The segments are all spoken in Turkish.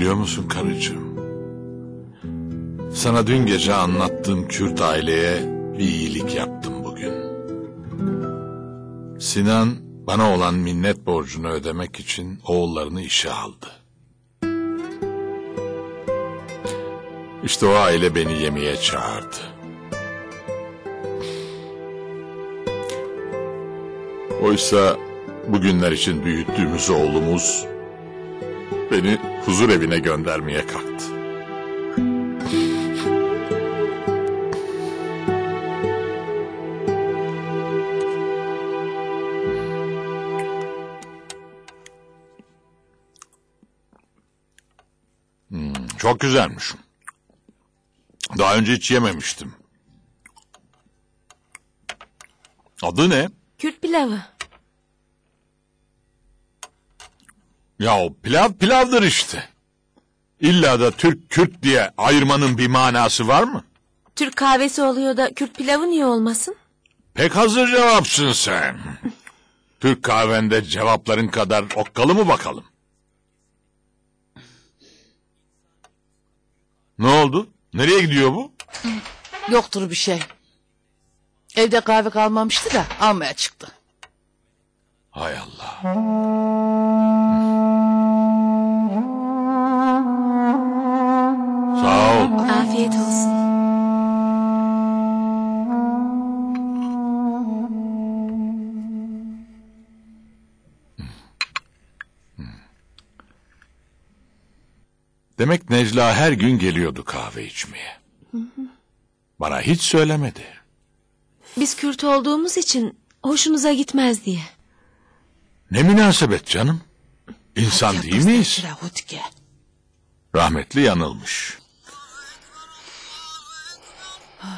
Biliyor musun karıcığım? Sana dün gece anlattığım Kürt aileye bir iyilik yaptım bugün. Sinan bana olan minnet borcunu ödemek için oğullarını işe aldı. İşte o aile beni yemeğe çağırdı. Oysa bugünler için büyüttüğümüz oğlumuz beni huzur evine göndermeye kalktı. Hmm, çok güzelmiş. Daha önce hiç yememiştim. Adı ne? Kürt pilavı. Ya pilav pilavdır işte. İlla da Türk Kürt diye ayırmanın bir manası var mı? Türk kahvesi oluyor da Kürt pilavı niye olmasın? Pek hazır cevapsın sen. Türk kahvende cevapların kadar okkalı mı bakalım? Ne oldu? Nereye gidiyor bu? Yoktur bir şey. Evde kahve kalmamıştı da almaya çıktı. Hay Allah. Sağ ol. Afiyet olsun. Demek Necla her gün geliyordu kahve içmeye. Bana hiç söylemedi. Biz Kürt olduğumuz için hoşunuza gitmez diye. Ne münasebet canım. İnsan değil miyiz? Rahmetli yanılmış.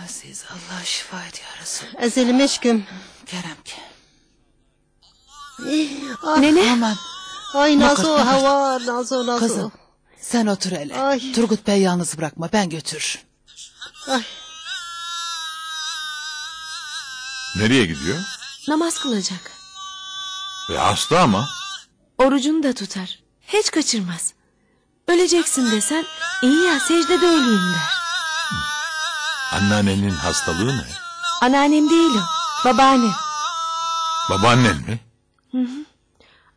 Aziz Allah şifa et ya Resul. Ezelim eşküm. Kerem ki. Nene Aman Ay Nazo Makas, makas. hava Nazo Nazo. kızım sen otur hele. Ay. Turgut Bey yalnız bırakma ben götür. Ay. Nereye gidiyor? namaz kılacak. Ve hasta ama. Orucunu da tutar. Hiç kaçırmaz. Öleceksin desen iyi ya secdede öleyim der. Anneannenin hastalığı ne? Anneannem değil o. Babaannem. Babaannen mi?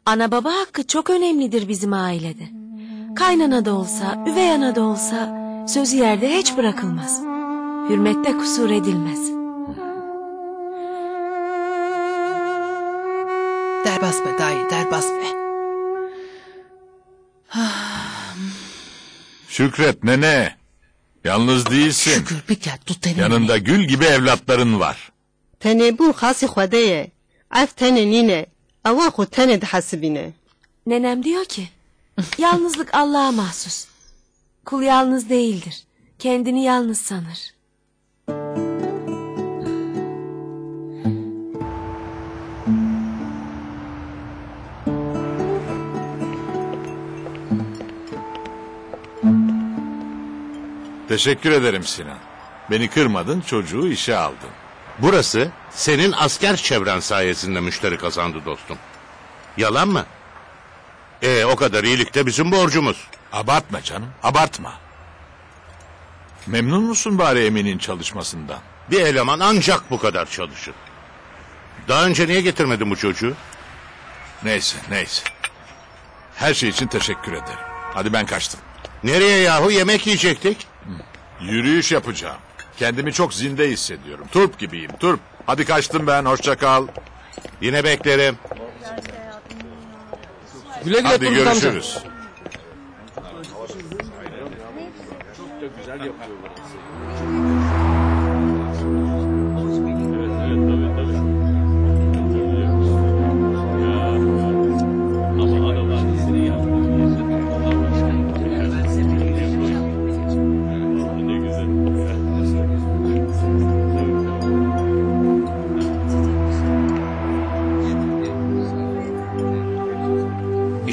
Ana baba hakkı çok önemlidir bizim ailede. Kaynana da olsa, üvey ana da olsa sözü yerde hiç bırakılmaz. Hürmette kusur edilmez. Be dayı derbas be. Şükret nene. Yalnız değilsin. Şükür bir kere tut elini. Yanında gül gibi evlatların var. Tene bu hası khwedeye. Af tene nine. Ava khu tene de hasibine. Nenem diyor ki, yalnızlık Allah'a mahsus. Kul yalnız değildir. Kendini yalnız sanır. Teşekkür ederim Sinan. Beni kırmadın çocuğu işe aldın. Burası senin asker çevren sayesinde müşteri kazandı dostum. Yalan mı? E o kadar iyilik de bizim borcumuz. Abartma canım abartma. Memnun musun bari Emin'in çalışmasından? Bir eleman ancak bu kadar çalışır. Daha önce niye getirmedin bu çocuğu? Neyse neyse. Her şey için teşekkür ederim. Hadi ben kaçtım. Nereye yahu yemek yiyecektik? Yürüyüş yapacağım. Kendimi çok zinde hissediyorum. Turp gibiyim turp. Hadi kaçtım ben hoşça kal. Yine beklerim. Güle güle Hadi Turgut amca. görüşürüz.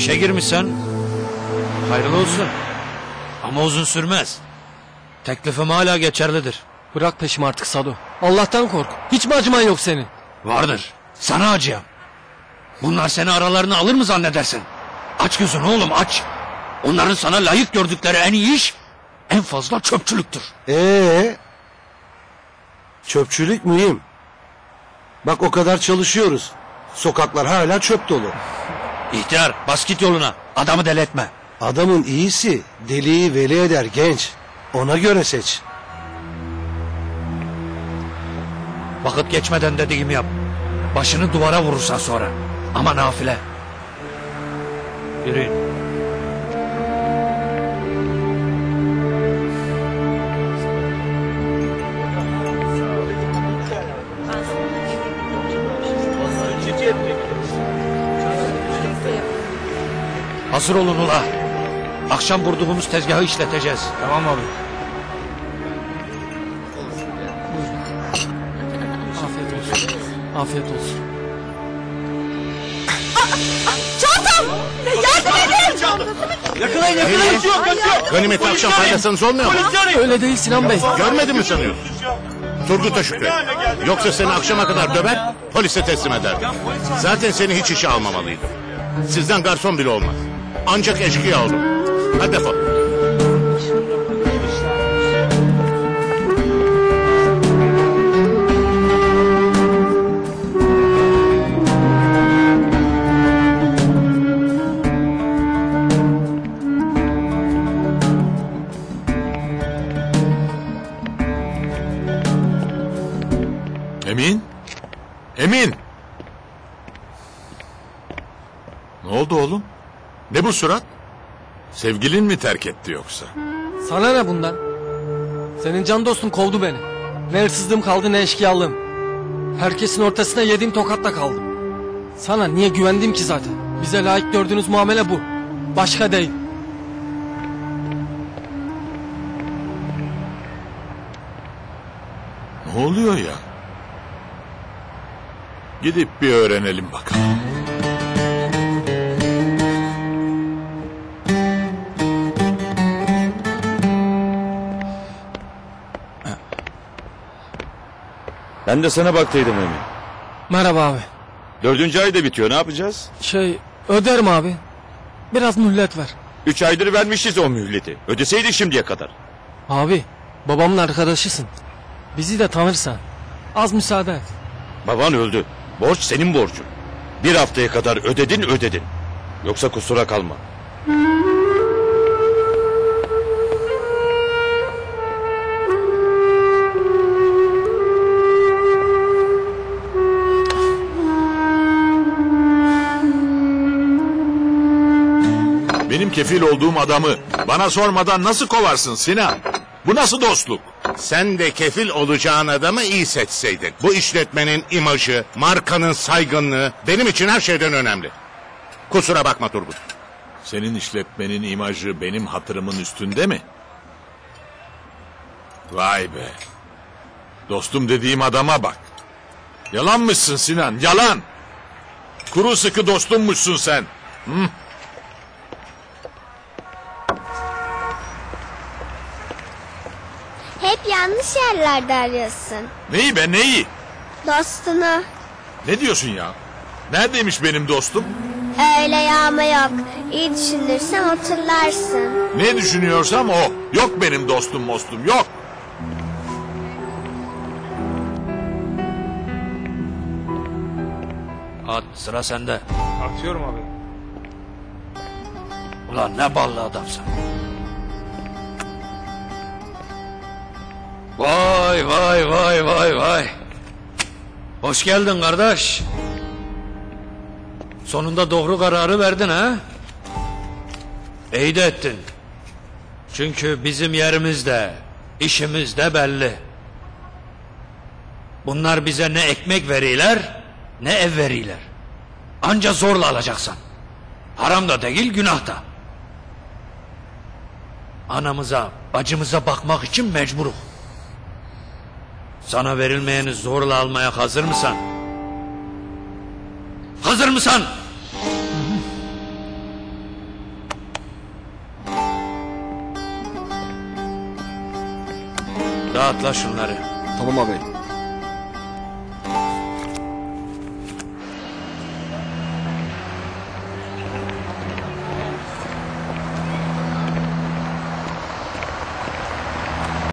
İşe girmişsen hayırlı olsun. Ama uzun sürmez. Teklifim hala geçerlidir. Bırak peşimi artık Sado. Allah'tan kork. Hiç mi acıman yok senin? Vardır. Sana acıyorum. Bunlar seni aralarına alır mı zannedersin? Aç gözünü oğlum aç. Onların sana layık gördükleri en iyi iş en fazla çöpçülüktür. Ee, çöpçülük mühim. Bak o kadar çalışıyoruz. Sokaklar hala çöp dolu. İhtiyar bas git yoluna. Adamı deli etme. Adamın iyisi deliği veli eder genç. Ona göre seç. Vakit geçmeden dediğimi yap. Başını duvara vurursan sonra. Ama nafile. Yürüyün. Hazır olun ula. Akşam kurduğumuz tezgahı işleteceğiz. Tamam abi. Afiyet olsun. Ganimeti akşam paylaşsanız olmuyor mu? Öyle değil Sinan Bey. Görmedin mi sanıyorsun? Turgut'a şükür. Yoksa seni akşama kadar döver, polise teslim eder. Zaten seni hiç işe almamalıydım. Sizden garson bile olmaz. Ancak eşkıya olur. Hadi defol. Emin? Emin! Ne oldu oğlum? Ne bu surat? Sevgilin mi terk etti yoksa? Sana ne bundan? Senin can dostun kovdu beni. Ne hırsızlığım kaldı ne eşkıyalığım. Herkesin ortasına yediğim tokatla kaldım. Sana niye güvendim ki zaten? Bize layık gördüğünüz muamele bu. Başka değil. Ne oluyor ya? Gidip bir öğrenelim bakalım. Ben de sana baktıydım Emin. Merhaba abi. Dördüncü ay da bitiyor ne yapacağız? Şey öderim abi. Biraz mühlet ver. Üç aydır vermişiz o mühleti. Ödeseydin şimdiye kadar. Abi babamın arkadaşısın. Bizi de tanırsan. Az müsaade et. Baban öldü. Borç senin borcun. Bir haftaya kadar ödedin ödedin. Yoksa kusura kalma. Benim kefil olduğum adamı bana sormadan nasıl kovarsın Sinan? Bu nasıl dostluk? Sen de kefil olacağın adamı iyi seçseydin. Bu işletmenin imajı, markanın saygınlığı benim için her şeyden önemli. Kusura bakma Turgut. Senin işletmenin imajı benim hatırımın üstünde mi? Vay be. Dostum dediğim adama bak. Yalanmışsın Sinan, yalan. Kuru sıkı dostummuşsun sen. Hep yanlış yerlerde arıyorsun. Neyi be neyi? Dostunu. Ne diyorsun ya? Neredeymiş benim dostum? Öyle yağma yok. İyi düşünürsen hatırlarsın. Ne düşünüyorsam o. Yok benim dostum mostum yok. At sıra sende. Atıyorum abi. Ulan ne ballı adamsın. Vay vay vay vay vay. Hoş geldin kardeş. Sonunda doğru kararı verdin ha? İyi de ettin. Çünkü bizim yerimiz de, işimiz de belli. Bunlar bize ne ekmek veriler, ne ev veriler. Anca zorla alacaksın. Haram da değil, günah da. Anamıza, bacımıza bakmak için mecburuz. Sana verilmeyeni zorla almaya hazır mısın? Hazır mısın? Dağıt la şunları. Tamam abi.